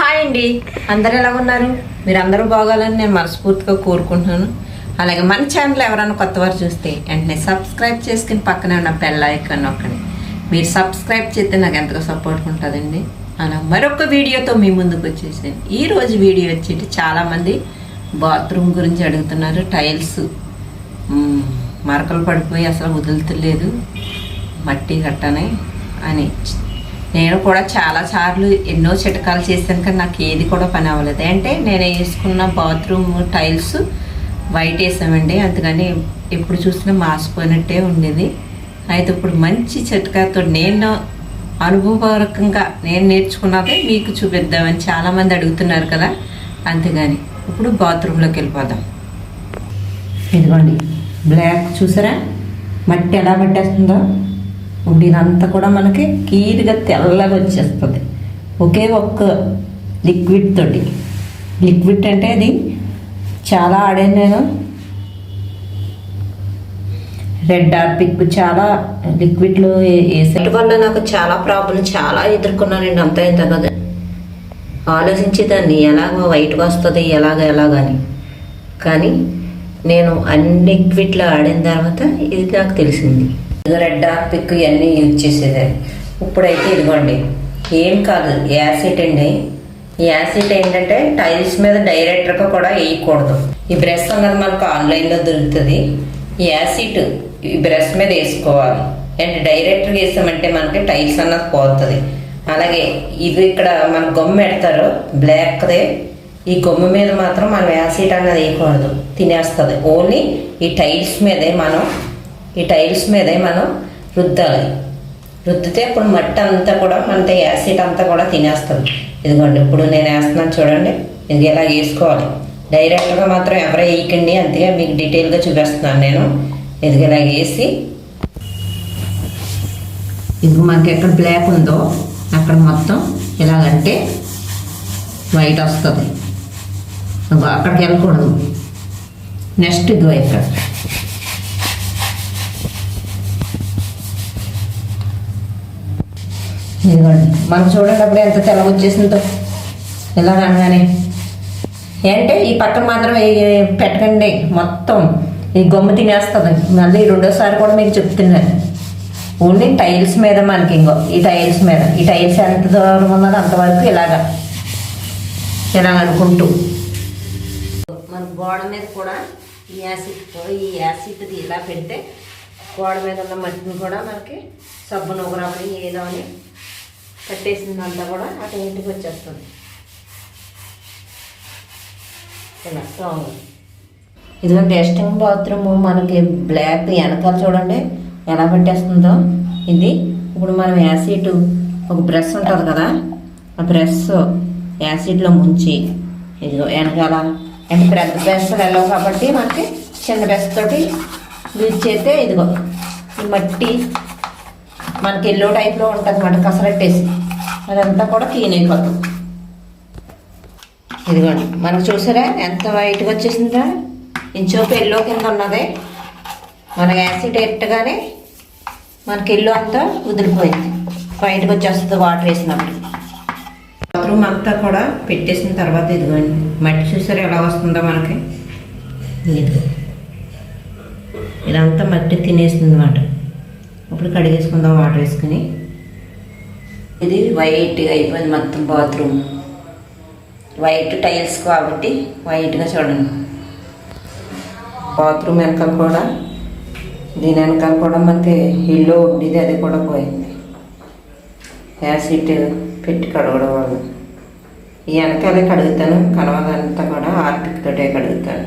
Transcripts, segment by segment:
Hi అండి. అందరు ఎలా ఉన్నారు? మీరు అందరూ బాగోవాలని నేను మనస్ఫూర్తిగా కోరుకుంటున్నాను. అలాగే మన ఛానల్ ఎవరైనా కొత్త వారు చూస్తే వెంటనే సబ్స్క్రైబ్ చేసుకుని పక్కనే ఉన్న బెల్ ఐకాన్ నొక్కండి. మీరు సబ్స్క్రైబ్ చేస్తే నాకు ఎంతగా సపోర్ట్ ఉంటుందండి. అలా మరొక వీడియోతో మీ ముందుకు వచ్చేసాను. ఈరోజు వీడియో వచ్చేటి చాలామంది బాత్రూమ్ గురించి అడుగుతున్నారు. టైల్స్ మరకలు పడిపోయి అసలు వదులుతలేదు. మట్టి గట్టనే అని. నేను కూడా చాలా సార్లు ఎన్నో చిటకాలు చేశాను కానీ నాకు ఏది కూడా పని అవ్వలేదు. అంటే నేను వేసుకున్న బాత్రూమ్ టైల్స్ వైట్ వేసామండి. అందుకని ఎప్పుడు చూసినా మాసిపోయినట్టే ఉండేది. అయితే ఇప్పుడు మంచి చిట్కాతో నేను అనుభవపూర్వకంగా నేను నేర్చుకున్నదే మీకు చూపిద్దామని చాలామంది అడుగుతున్నారు కదా. అంతేగాని ఇప్పుడు బాత్రూంలోకి వెళ్ళిపోదాం. ఇదిగోండి బ్లాక్ చూసారా? మట్టి ఎలా పట్టేస్తుందో? ఇప్పుడు ఇదంతా కూడా మనకి కీలుగా తెల్లగా వచ్చేస్తుంది. ఒకే ఒక్క లిక్విడ్ తోటి. లిక్విడ్ అంటే అది చాలా ఆడాను నేను. రెడ్ ఆర్పిక్ చాలా లిక్విడ్లో వేసే వల్ల నాకు చాలా ప్రాబ్లం చాలా ఎదుర్కొన్నానండి అంతా ఇంత కదా ఆలోచించేదాన్ని ఎలాగ వైట్గా వస్తుంది ఎలాగ ఎలాగని కానీ నేను అన్ని లిక్విడ్లో ఆడిన తర్వాత ఇది నాకు తెలిసింది. రెడ్ డార్క్ పిక్ ఇవన్నీ యూజ్ చేసేదాన్ని. ఇప్పుడైతే ఇదిగోండి. ఏం కాదు యాసిడ్ అండి. ఈ యాసిడ్ ఏంటంటే టైల్స్ మీద డైరెక్ట్గా కూడా వేయకూడదు. ఈ బ్రష్ అన్నది మనకు ఆన్లైన్లో దొరుకుతుంది. ఈ యాసిడ్ ఈ బ్రష్ మీద వేసుకోవాలి. అండ్ డైరెక్ట్గా వేసామంటే మనకి టైల్స్ అన్నది పోతుంది. అలాగే ఇది ఇక్కడ మన గమ్ము పెడతారు బ్లాక్దే ఈ గమ్ము మీద మాత్రం మనం యాసిడ్ అన్నది వేయకూడదు. తినేస్తుంది. ఓన్లీ ఈ టైల్స్ మీదే మనం ఈ టైల్స్ మీదే మనం రుద్దాలి. రుద్దితే ఇప్పుడు మట్టి అంతా కూడా మనతో యాసిడ్ అంతా కూడా తినేస్తుంది ఇదిగోండి ఇప్పుడు నేను వేస్తున్నాను చూడండి. ఇది ఇలా వేసుకోవాలి? డైరెక్ట్గా మాత్రం ఎవరు వేయకండి అంతే మీకు డీటెయిల్గా చూపిస్తున్నాను నేను. ఇది ఇలా వేసి ఇది మాకు ఎక్కడ బ్లాక్ ఉందో అక్కడ మొత్తం ఇలాగంటే వైట్ వస్తుంది. ఇదిగో అక్కడికి వెళ్ళకూడదు. నెక్స్ట్ ఇదిగో ఇక్కడ ఇదిగోండి. మనం చూడండి అప్పుడు ఎంత తెల్ల వచ్చేసిందో. ఇలా అనగానే ఏంటంటే ఈ పక్కన మాత్రం పెట్టకండి. మొత్తం ఈ గమ్ము తినేస్తుంది. మళ్ళీ రెండోసారి కూడా మీకు చెప్తున్నాను ఓన్లీ టైల్స్ మీద మనకి ఇంకో ఈ టైల్స్ మీద. ఈ టైల్స్ ఎంత దూరం ఉన్నదో అంతవరకు ఇలాగా. ఇలా అనుకుంటూ. మన గోడ మీద కూడా ఈ యాసిడ్ ఈ యాసిడ్ది ఇలా పెడితే గోడ మీద ఉన్న మట్టిని కూడా మనకి సబ్బు నూగరామని ఏదో అని కట్టేసిందంతా కూడా అటు ఇంటికి వచ్చేస్తుంది. ఇలా ఇదిగో టెస్టింగ్ బాత్రూమ్ మనకి బ్లాక్ వెనకాల చూడండి ఎలా పెట్టేస్తుందో. ఇది ఇప్పుడు మనం యాసిడ్ ఒక బ్రష్ ఉంటుంది కదా ఆ బ్రష్ యాసిడ్లో ముంచి ఇదిగో వెనకాల. అంటే పెద్ద బ్రష్ వెళ్ళవు కాబట్టి మనకి చిన్న బ్రష్ తోటి యూజ్ చేస్తే ఇదిగో ఈ మట్టి మనకి ఎల్లో టైప్లో ఉంటుంది మాట కసరట్టేసి. అదంతా కూడా క్లీన్ అయిపోతుంది ఇదిగోండి. మనకు చూసారా? ఎంత వైట్గా వచ్చేసిందా? ఇంచోపు ఎల్లో కింద ఉన్నది. మన యాసిడ్ ఎట్టగానే మనకి ఎల్లో అంతా వదిలిపోయింది. వైట్గా వచ్చేస్తుంది వాటర్ వేసినప్పుడు. బాత్రూమ్ అంతా కూడా పెట్టేసిన తర్వాత ఇదిగోండి. మట్టి చూసారా ఎలా వస్తుందో మనకి? ఇదిగో. ఇదంతా మట్టి తినేసింది అన్నమాట ఇప్పుడు కడిగేసుకుందాం వాటర్ వేసుకుని. ఇది వైట్గా అయిపోయింది మొత్తం బాత్రూమ్. వైట్ టైల్స్ కాబట్టి వైట్గా చూడండి. బాత్రూమ్ వెనకాల కూడా దీని వెనకాల కూడా మనకి ఇల్లు ఉండేది అది కూడా పోయింది. యాసిడ్ పెట్టి కడగడం వల్ల. ఈ వెనకాలే కడుగుతాను కనవదంతా కూడా ఆర్పిక్ తోటే కడుగుతాను.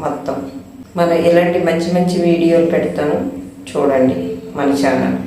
మొత్తం. మన ఇలాంటి మంచి మంచి వీడియోలు పెడతాను. చూడండి మన ఛానల్.